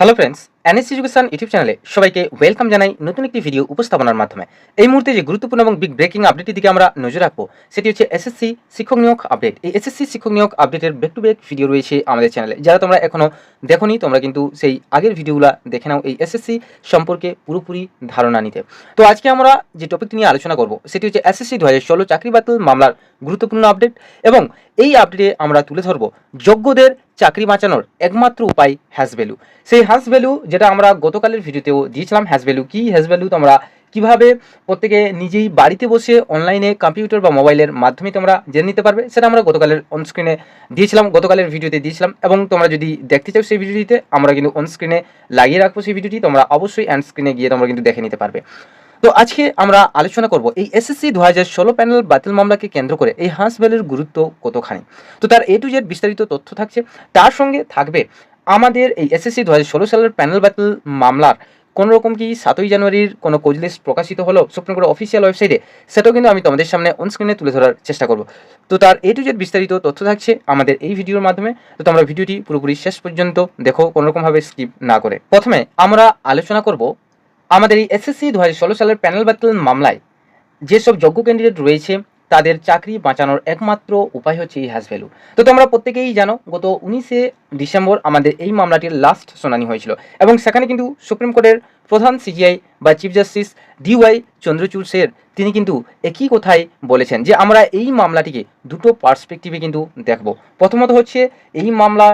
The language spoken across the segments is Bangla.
Hello friends NS education YouTube চ্যানেলে সবাইকে ওয়েলকাম জানাই নতুন একটি ভিডিও উপস্থাপনার মাধ্যমে। এই মুহূর্তে যে গুরুত্বপূর্ণ এবং বিগ ব্রেকিং আপডেটের দিকে আমরা নজর রাখব, সেটি হচ্ছে এসএসসি শিক্ষক নিয়োগ আপডেট এই এসএসসি শিক্ষক নিয়োগ আপডেটের ব্যাক টু ব্যাক ভিডিও রয়েছে আমাদের চ্যানেলে। যারা তোমরা এখনও দেখোনি, তোমরা কিন্তু সেই আগের ভিডিওগুলো দেখে নাও এই এসএসসি সম্পর্কে পুরোপুরি ধারণা নিতে। তো আজকে আমরা যে টপিকটি নিয়ে আলোচনা করব, সেটি হচ্ছে এসএসসি দু হাজার ষোলো চাকরি বাতিল মামলার গুরুত্বপূর্ণ আপডেট এবং এই আপডেটে আমরা তুলে ধরব যোগ্যদের চাকরি বাঁচানোর একমাত্র উপায় হ্যাজ ভ্যালু সেই হ্যাজ ভ্যালু যেটা আমরা গতকালের ভিডিওতেও দিয়েছিলাম হ্যাজ ভ্যালু কি হ্যাজ ভ্যালু তোমরা কীভাবে প্রত্যেকে নিজেই বাড়িতে বসে অনলাইনে কম্পিউটার বা মোবাইলের মাধ্যমে তোমরা জেনে নিতে পারবে, সেটা আমরা গতকালের অনস্ক্রিনে দিয়েছিলাম, গতকালের ভিডিওতে দিয়েছিলাম, এবং তোমরা যদি দেখতে চাও সেই ভিডিওটিতে আমরা কিন্তু অনস্ক্রিনে লাগিয়ে রাখব সেই ভিডিওটি তোমরা অবশ্যই অ্যান্ড স্ক্রিনে গিয়ে তোমরা কিন্তু দেখে নিতে পারবে। তো আজকে আমরা আলোচনা করব এই এসএসসি দু হাজার ষোলো প্যানেল বাতিল মামলাকে কেন্দ্র করে এই হাঁস ভ্যালির গুরুত্ব কতখানি? তো তার এ টু জেড বিস্তারিত তথ্য থাকছে, তার সঙ্গে থাকবে আমাদের এই এসএসসি দু হাজার ষোলো সালের প্যানেল বাতিল মামলার কোনো রকম কি সাতই জানুয়ারির কোনো কোচ লিস্ট প্রকাশিত হলো সুপ্রিম কোর্টের অফিসিয়াল ওয়েবসাইটে সেটাও কিন্তু আমি তোমাদের সামনে অন স্ক্রিনে তুলে ধরার চেষ্টা করব। তো তার এ টু জেড বিস্তারিত তথ্য থাকছে আমাদের এই ভিডিওর মাধ্যমে। তো তোমরা ভিডিওটি পুরোপুরি শেষ পর্যন্ত দেখো, কোনোরকমভাবে স্কিপ না করে। প্রথমে আমরা আলোচনা করব আমাদের এই এসএসসি দু হাজার ষোলো সালের প্যানেল বাতিল মামলায় যেসব যোগ্য ক্যান্ডিডেট রয়েছে তাদের চাকরি বাঁচানোর একমাত্র উপায় হচ্ছে এই হ্যাজ ভ্যালু। তো তোমরা প্রত্যেকেই জানো, গত উনিশে ডিসেম্বর আমাদের এই মামলাটির লাস্ট শুনানি হয়েছিল এবং সেখানে কিন্তু সুপ্রিম কোর্টের প্রধান সিজিআই বা চিফ জাস্টিস ডিওয়াই চন্দ্রচূড় সের তিনি কিন্তু একই কথাই বলেছেন যে, আমরা এই মামলাটিকে দুটো পার্সপেক্টিভে কিন্তু দেখব। প্রথমত হচ্ছে এই মামলা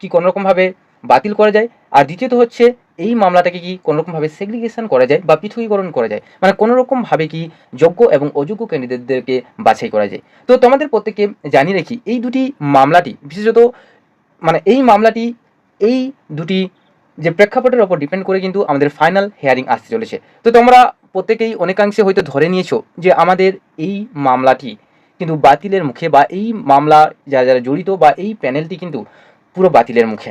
কি কোনোরকমভাবে বাতিল করা যায়, আর দ্বিতীয়ত হচ্ছে এই মামলাটাকে কি কোনোরকমভাবে সেগ্রিগেশন করা যায় বা পৃথকীকরণ করা যায়? মানে কোনোরকমভাবে কি যোগ্য এবং অযোগ্য ক্যান্ডিডেটদেরকে বাছাই করা যায়? তো তোমাদের প্রত্যেককে জানিয়ে রাখি, এই দুটি মামলাটি, বিশেষত মানে এই মামলাটি, এই দুটি যে প্রেক্ষাপটের ওপর ডিপেন্ড করে কিন্তু আমাদের ফাইনাল হেয়ারিং আসতে চলেছে। তো তোমরা প্রত্যেকেই অনেকাংশে হয়তো ধরে নিয়েছো যে আমাদের এই মামলাটি কিন্তু বাতিলের মুখে বা এই মামলা যারা যারা জড়িত বা এই প্যানেলটি কিন্তু পুরো বাতিলের মুখে।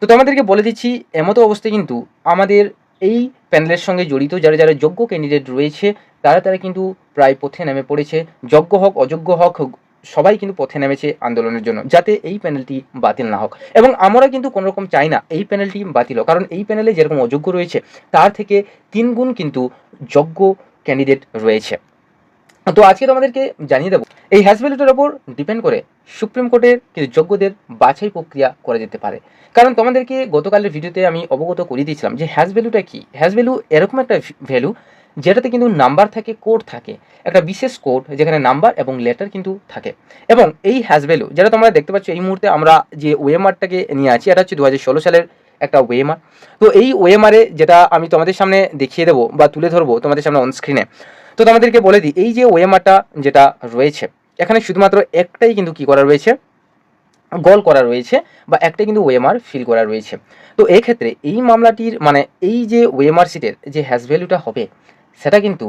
তো তোমাদেরকে বলে দিচ্ছি, এমতো অবস্থায় কিন্তু আমাদের এই প্যানেলের সঙ্গে জড়িত যারা যারা যোগ্য ক্যান্ডিডেট রয়েছে, তারা তারা কিন্তু প্রায় পথে নেমে পড়েছে। যোগ্য হোক, অযোগ্য হোক, সবাই কিন্তু পথে নেমেছে আন্দোলনের জন্য, যাতে এই প্যানেলটি বাতিল না হোক। এবং আমরা কিন্তু কোনো রকম চাই না এই প্যানেলটি বাতিল হোক, কারণ এই প্যানেলে যেরকম অযোগ্য রয়েছে, তার থেকে তিন গুণ কিন্তু যোগ্য ক্যান্ডিডেট রয়েছে। তো আজকে তোমাদেরকে জানিয়ে দেবো এই হ্যাজ ভ্যালুটার ওপর ডিপেন্ড করে সুপ্রিম কোর্টের কিছু যোগ্যদের বাছাই প্রক্রিয়া করা যেতে পারে। কারণ তোমাদেরকে গতকালের ভিডিওতে আমি অবগত করিয়ে দিয়েছিলাম যে হ্যাজ ভ্যালুটা কি? হ্যাজ ভ্যালু এরকম একটা ভ্যালু যেটাতে কিন্তু নাম্বার থাকে, কোড থাকে। একটা বিশেষ কোড যেখানে নাম্বার এবং লেটার কিন্তু থাকে। এবং এই হ্যাজ ভ্যালু, যেটা তোমরা দেখতে পাচ্ছ এই মুহূর্তে আমরা যে ওয়েমারটাকে নিয়ে আছি, এটা হচ্ছে দু ষোলো সালের একটা ওয়েমার। তো এই ওয়েমারে যেটা আমি তোমাদের সামনে দেখিয়ে দেবো বা তুলে ধরবো তোমাদের সামনে অনস্ক্রিনে তো তোমাদেরকে বলে দিই, এই যে ওয়েমারটা যেটা রয়েছে এখানে শুধুমাত্র একটাই কিন্তু কি করা রয়েছে? গল করা রয়েছে বা একটাই কিন্তু ওয়েমার ফিল করা রয়েছে। তো ক্ষেত্রে এই মামলাটির মানে এই যে ওয়েমার সিটের যে হ্যাজ ভ্যালুটা হবে, সেটা কিন্তু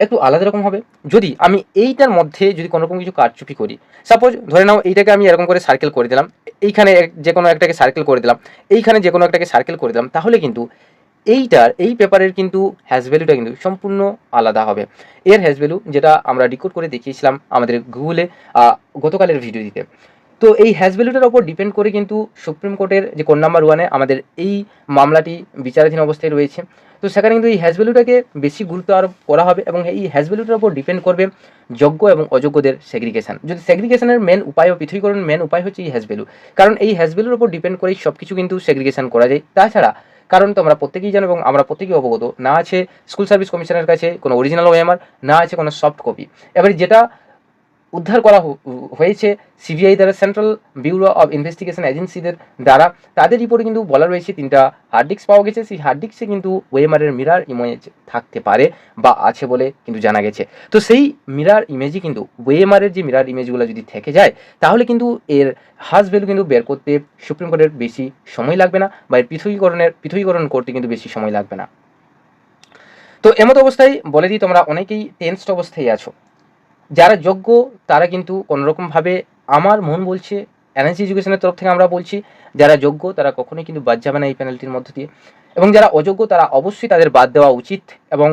একটু আলাদা রকম হবে। যদি আমি এইটার মধ্যে যদি কোনো রকম কিছু কারচুপি করি সাপোজ ধরে নাও এইটাকে আমি এরকম করে সার্কেল করে দিলাম, এইখানে যে কোনো একটাকে সার্কেল করে দিলাম, এইখানে যে কোনো একটাকে সার্কেল করে দিলাম, তাহলে কিন্তু এইটার, এই পেপারের কিন্তু হ্যাজ ভ্যালুটা কিন্তু সম্পূর্ণ আলাদা হবে। এর হ্যাজ ভ্যালু যেটা আমরা ডিকোড করে দেখিয়েছিলাম আমাদের গুগলে গতকালের ভিডিও দিতে তো এই হ্যাজ ভ্যালুটার ওপর ডিপেন্ড করে কিন্তু সুপ্রিম কোর্টের যে কোন নাম্বার ওয়ানে আমাদের এই মামলাটি বিচারাধীন অবস্থায় রয়েছে। তো সেখানে কিন্তু এই হ্যাজ ভ্যালুটাকে বেশি গুরুত্ব আরোপ করা হবে এবং এই হ্যাজ ভ্যালুটার উপর ডিপেন্ড করবে যোগ্য এবং অযোগ্যদের সেগ্রিগেশন যদি সেগ্রিগেশনের মেন উপায় ও পৃথকীকরণ মেন উপায় হচ্ছে এই হ্যাজ ভ্যালু কারণ এই হ্যাজ ভ্যালুর উপর ডিপেন্ড করেই সব কিছু কিন্তু সেগ্রিগেশন করা যায়। তাছাড়া কারণ তোমরা প্রত্যেকেই জানো এবং আমরা প্রত্যেকেই অবগত, না আছে স্কুল সার্ভিস কমিশনের কাছে কোনো অরিজিনাল ওএমআর না আছে কোনো সফট কপি এবারে যেটা উদ্ধার করা হয়েছে সিবিআই দ্বারা সেন্ট্রাল ব্যুরো অব ইনভেস্টিগেশন এজেন্সিদের দ্বারা। তাদের রিপোর্টে কিন্তু বলা রয়েছে তিনটা হার্ড ডিস্ক পাওয়া গেছে। সেই হার্ড ডিস্কে কিন্তু ওয়েমারের মিরার ইমেজ থাকতে পারে বা আছে বলে কিন্তু জানা গেছে। তো সেই মিরার ইমেজই কিন্তু ওয়েমারের যে মিরার ইমেজগুলো যদি থেকে যায়, তাহলে কিন্তু এর হাজ ভ্যালু কিন্তু বের করতে সুপ্রিম কোর্টের বেশি সময় লাগবে না বা এর পৃথকীকরণের, পৃথকীকরণ করতে কিন্তু বেশি সময় লাগবে না। তো এমত অবস্থায় বলে দিই, তোমরা অনেকেই টেন্সড অবস্থায় আছো। যারা যোগ্য, তারা কিন্তু কোনোরকমভাবে আমার মন বলছে এনএসি এডুকেশনের তরফ থেকে আমরা বলছি, যারা যোগ্য, তারা কখনোই কিন্তু বাদ যাবে না এই পেনাল্টির মধ্য দিয়ে। এবং যারা অযোগ্য, তারা অবশ্যই তাদের বাদ দেওয়া উচিত এবং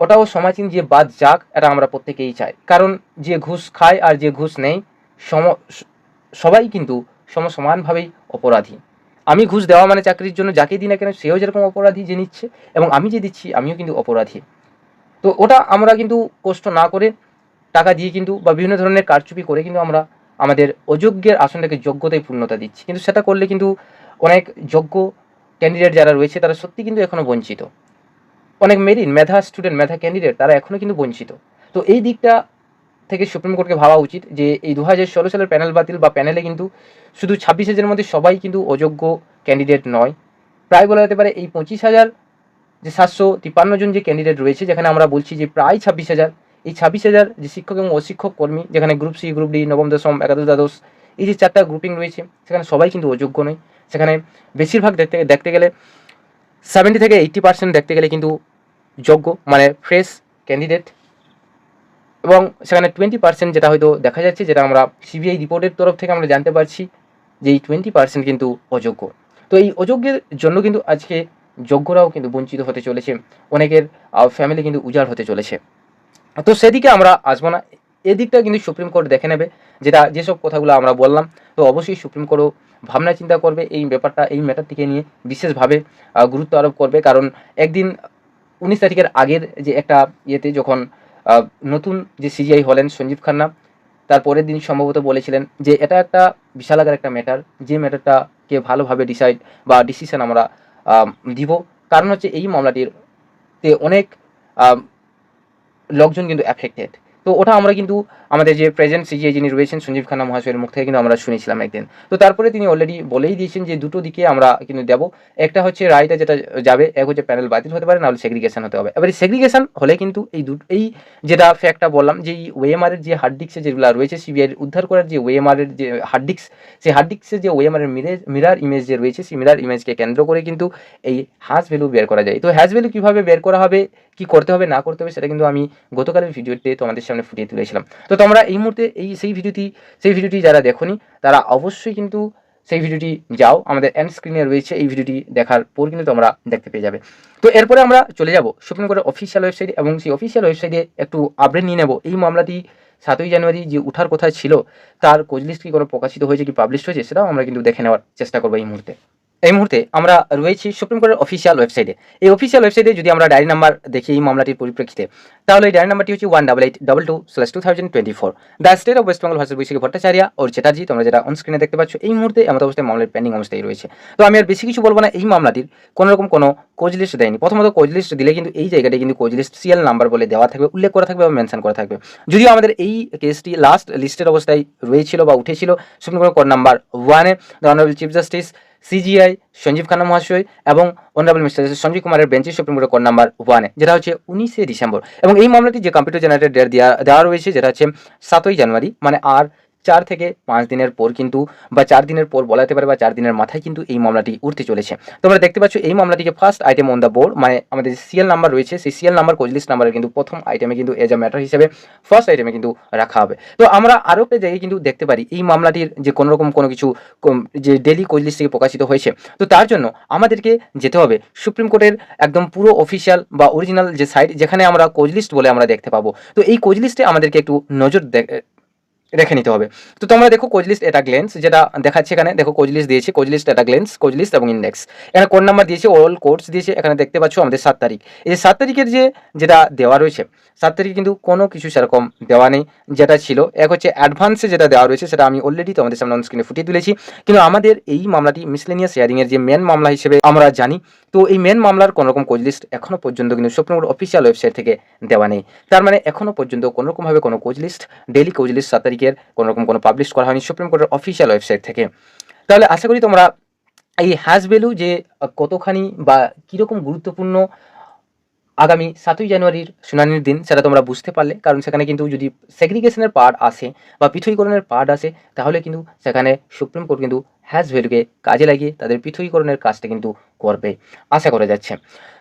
ওটাও সমাচীন যে বাদ যাক, এটা আমরা প্রত্যেকেই চাই। কারণ যে ঘুষ খায় আর যে ঘুষ নেই সম সবাই কিন্তু সমসমানভাবেই অপরাধী। আমি ঘুষ দেওয়া মানে চাকরির জন্য যাকে দিই না কেন, সেও যেরকম অপরাধী যে নিচ্ছে, এবং আমি যে দিচ্ছি, আমিও কিন্তু অপরাধী। তো ওটা আমরা কিন্তু কষ্ট না করে টাকা দিয়ে কিন্তু বা বিভিন্ন ধরনের কারচুপি করে কিন্তু আমরা আমাদের অযোগ্যের আসনটাকে যোগ্যতায় পূর্ণতা দিচ্ছি। কিন্তু সেটা করলে কিন্তু অনেক যোগ্য ক্যান্ডিডেট যারা রয়েছে তারা সত্যি কিন্তু এখনও বঞ্চিত। অনেক মেরিন, মেধা স্টুডেন্ট মেধা ক্যান্ডিডেট তারা এখনও কিন্তু বঞ্চিত। তো এই দিকটা থেকে সুপ্রিম কোর্টকে ভাবা উচিত যে এই দু হাজার ষোলো সালের প্যানেল বাতিল বা প্যানেলে কিন্তু শুধু ছাব্বিশ হাজারের মধ্যে সবাই কিন্তু অযোগ্য ক্যান্ডিডেট নয়। প্রায় বলা যেতে পারে এই পঁচিশ হাজার যে সাতশো তিপ্পান্ন জন যে ক্যান্ডিডেট রয়েছে, যেখানে আমরা বলছি যে প্রায় ছাব্বিশ হাজার এই ছাব্বিশ হাজার যে শিক্ষক এবং অশিক্ষক কর্মী, যেখানে গ্রুপ সি গ্রুপ ডি নবম দশম, একাদশ দ্বাদশ, এই যে চারটা গ্রুপিং রয়েছে, সেখানে সবাই কিন্তু অযোগ্য নয়। সেখানে বেশিরভাগ দেখতে দেখতে গেলে সেভেন্টি থেকে এইট্টি পার্সেন্ট দেখতে গেলে কিন্তু যোগ্য মানে ফ্রেশ ক্যান্ডিডেট এবং সেখানে টোয়েন্টি পার্সেন্ট যেটা হয়তো দেখা যাচ্ছে, যেটা আমরা সিবিআই রিপোর্টের তরফ থেকে আমরা জানতে পারছি, যে এই টোয়েন্টি পার্সেন্ট কিন্তু অযোগ্য। তো এই অযোগ্যের জন্য কিন্তু আজকে যোগ্যরাও কিন্তু বঞ্চিত হতে চলেছে। অনেকের ফ্যামিলি কিন্তু উজাড় হতে চলেছে। তো সেদিকে আমরা আসব না। এদিকটা কিন্তু সুপ্রিম কোর্ট দেখে নেবে, যেটা যেসব কথাগুলো আমরা বললাম, তো অবশ্যই সুপ্রিম কোর্টও ভাবনা চিন্তা করবে এই ব্যাপারটা, এই ম্যাটারটিকে নিয়ে বিশেষভাবে গুরুত্ব আরোপ করবে। কারণ একদিন উনিশ তারিখের আগের যে একটা ইয়েতে যখন নতুন যে সিজিআই হলেন সঞ্জীব খান্না, তার পরের দিন সম্ভবত বলেছিলেন যে এটা একটা বিশাল আকার একটা ম্যাটার যে ম্যাটারটাকে ভালোভাবে ডিসাইড বা ডিসিশন আমরা দিব। কারণ হচ্ছে এই মামলাটির তে অনেক লোকজন কিন্তু অ্যাফেক্টেড তো ওটা আমরা কিন্তু আমাদের যে প্রেজেন্ট সিজিআই যিনি রয়েছেন সঞ্জীব খান্না মহাশয়ের মুখ থেকে কিন্তু আমরা শুনেছিলাম একদিন। তো তারপরে তিনি অলরেডি বলেই দিয়েছেন যে দুটো দিকে আমরা কিন্তু দেব। একটা হচ্ছে রায়টা যেটা যাবে, এক হচ্ছে প্যানেল বাতিল হতে পারে, নাহলে সেগ্রিগেশন হতে হবে। এবার সেগ্রিগেশন হলে কিন্তু এই দুটো এই যেটা ফ্যাক্টটা বললাম যে এই ওএমআরের যে হার্ড ডিস্কে যেগুলো রয়েছে সিবিআই উদ্ধার করার যে ওএমআরের যে হার্ড ডিস্ক সেই হার্ড ডিস্কের যে ওএমআরের মিরেজ মিরার ইমেজ যে রয়েছে, সেই মিরার ইমেজকে কেন্দ্র করে কিন্তু এই হ্যাশ ভ্যালু বের করা যায়। তো হ্যাশ ভ্যালু কীভাবে বের করা হবে কি করতে হবে, না করতে হবে, সেটা কিন্তু আমি গতকালের ভিডিওতে তোমাদের সামনে ফুটিয়ে তুলেছিলাম। তো তোমরা এই মুহূর্তে এই, সেই ভিডিওটি সেই ভিডিওটি যারা দেখোনি, তারা অবশ্যই কিন্তু সেই ভিডিওটি যাও। আমাদের এন্ড স্ক্রিনে রয়েছে এই ভিডিওটি দেখার পর কিন্তু তোমরা দেখতে পেয়ে যাবে। তো এরপরে আমরা চলে যাব সুপ্রিম কোর্টের অফিসিয়াল ওয়েবসাইট এবং সেই অফিসিয়াল ওয়েবসাইটে একটু আপডেট নিয়ে নেব। এই মামলাটি সাতই জানুয়ারি যে উঠার কথা ছিল, তার কোচ লিস্ট কি কোনো প্রকাশিত হয়েছে, কি পাবলিশ হয়েছে, সেটাও আমরা কিন্তু দেখে নেওয়ার চেষ্টা করব এই মুহূর্তে। এই মুহূর্তে আমরা রয়েছি সুপ্রিম কোর্টের অফিসিয়াল ওয়েবসাইটে এই অফিসিয়াল ওয়েবসাইটে যদি আমরা ডায়েরি নাম্বার দেখি এই মামলাটির পরিপ্রেক্ষিতে, তাহলে এই ডায়েরি নাম্বারটি হচ্ছে one double eight double two slash two thousand twenty four the state of West Bengal versus Baishakhi Bhattacharya or Chatterjee তোমরা যেটা অন স্ক্রিনে দেখতে পাচ্ছ, এই মুহূর্তে এমন অবস্থায় মামলার পেন্ডিং অবস্থায় রয়েছে। তো আমি আর বেশি কিছু বলব না, এই মামলাটির কোনো রকম কোনো কোচ লিস্ট দেয়নি। প্রথমত কোচ লিস্ট দিলে কিন্তু এই জায়গাটায় কিন্তু কোচ লিস্ট সিএল নাম্বার বলে দেওয়া থাকবে, উল্লেখ করা থাকবে বা মেনশন করা থাকবে। যদিও আমাদের এই কেসটি লাস্ট লিস্টের অবস্থায় রয়েছিল বা উঠেছিল সুপ্রিম কোর্ট নাম্বার ওয়ানে the honourable chief justice CJI Sanjiv Khanna মহাশয় এবং অনারেবল মিস্টার সঞ্জীব কুমারের বেঞ্চে সুপ্রিম কোর্টের কোর্ট নাম্বার ওয়ানে যেটা হচ্ছে উনিশে ডিসেম্বর। এবং এই মামলাটি যে কম্পিউটার জেনারেটেড ডেট দেওয়া দেওয়া রয়েছে, যেটা হচ্ছে সাতই জানুয়ারি মানে আর চার থেকে পাঁচ দিনের পর কিন্তু বা চার দিনের পর বলা যেতে পারে বা চার দিনের মাথায় কিন্তু এই মামলাটি উঠতে চলেছে। তোমরা দেখতে পাচ্ছ এই মামলাটিকে first item on the board মানে আমাদের সিএল নাম্বার রয়েছে, সেই সিএল নাম্বার কোচ লিস্ট নাম্বারের কিন্তু প্রথম আইটেমে কিন্তু এজ আ ম্যাটার হিসেবে ফার্স্ট আইটেমে কিন্তু রাখা হবে। তো আমরা আরও একটা জায়গায় কিন্তু দেখতে পারি, এই মামলাটির যে কোনো রকম কোনো কিছু যে ডেলি কোচ লিস্ট থেকে প্রকাশিত হয়েছে, তো তার জন্য আমাদেরকে যেতে হবে সুপ্রিম কোর্টের একদম পুরো অফিসিয়াল বা অরিজিনাল যে সাইট যেখানে আমরা কোচ লিস্ট বলে আমরা দেখতে পাবো। তো এই কোচ লিস্টে আমাদেরকে একটু নজর রেখে নিতে হবে। তো তোমরা দেখো কোচ লিস্ট এটা গ্লেন্স যেটা দেখাচ্ছে এখানে, দেখো কোচ লিস্ট দিয়েছে। কোচ লিস্ট এটা গ্লেন্স কোচ লিস্ট এবং ইন্ডেক্স এখানে কোন নাম্বার দিয়েছে? অল কোর্স দিয়েছে। এখানে দেখতে পাচ্ছ আমাদের সাত তারিখ। এই যে সাত তারিখের যে, যেটা দেওয়া রয়েছে, সাত তারিখে কিন্তু কোনো কিছু সেরকম দেওয়া নেই, যেটা ছিল। এক হচ্ছে অ্যাডভান্সে যেটা দেওয়া রয়েছে, সেটা আমি অলরেডি তোমাদের সামনে স্ক্রিনে ফুটিয়ে তুলেছি। কিন্তু আমাদের এই মামলাটি মিসলেনিয়াস শেয়ারিংয়ের যে মেন মামলা হিসেবে আমরা জানি, তো এই মেন মামলার কোনো রকম কোচ লিস্ট এখনও পর্যন্ত কিন্তু সুপ্রিম কোর্ট অফিসিয়াল ওয়েবসাইট থেকে দেওয়া নেই। তার মানে এখনও পর্যন্ত কোনো রকমভাবে কোনো cause list daily cause list সাত তারিখের কোনো রকম কোনো পাবলিশ করা হয়নি সুপ্রিম কোর্টের অফিসিয়াল ওয়েবসাইট থেকে। তাহলে আশা করি তোমরা এই হ্যাজ ভ্যালু যে কতখানি বা কীরকম গুরুত্বপূর্ণ আগামী সাতই জানুয়ারির শুনানির দিন সেটা তোমরা বুঝতে পারলে। কারণ সেখানে কিন্তু যদি সেগ্রিগেশনের পার্ট আসে বা পৃথকীকরণের পার্ট আসে, তাহলে কিন্তু সেখানে সুপ্রিম কোর্ট কিন্তু হ্যাজ ভ্যালুকে কাজে লাগিয়ে তাদের পৃথকীকরণের কাজটা কিন্তু করবে, আশা করা যাচ্ছে।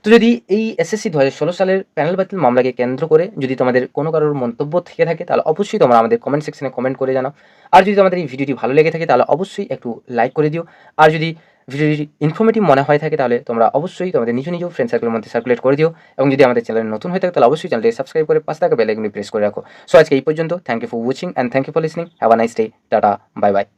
তো যদি এই এসএসসি দু হাজার ষোলো সালের প্যানেল বাতিল মামলাকে কেন্দ্র করে যদি তোমাদের কোনো কারোর মন্তব্য থেকে থাকে, তাহলে অবশ্যই তোমরা আমাদের কমেন্ট সেকশনে কমেন্ট করে জানাও। আর যদি তোমাদের এই ভিডিওটি ভালো লেগে থাকে, তাহলে অবশ্যই একটু লাইক করে দিও। আর যদি ভিডিওটি ইনফরমেটিভ মনে হয় থাকে, তাহলে তোমরা অবশ্যই তোমাদের নিজ নিজ ফ্রেন্ড সার্কেলের মধ্যে সার্কুলেট করে দিও। এবং যদি আমাদের চ্যানেল নতুন হয়ে থাকে, তাহলে অবশ্যই চ্যানেলটি সাবস্ক্রাইব করে পাশে থাকা বেল আইকনটি প্রেস করে রাখো। সো আজকে এই পর্যন্ত thank you for watching and thank you for listening have a nice day ta-ta bye bye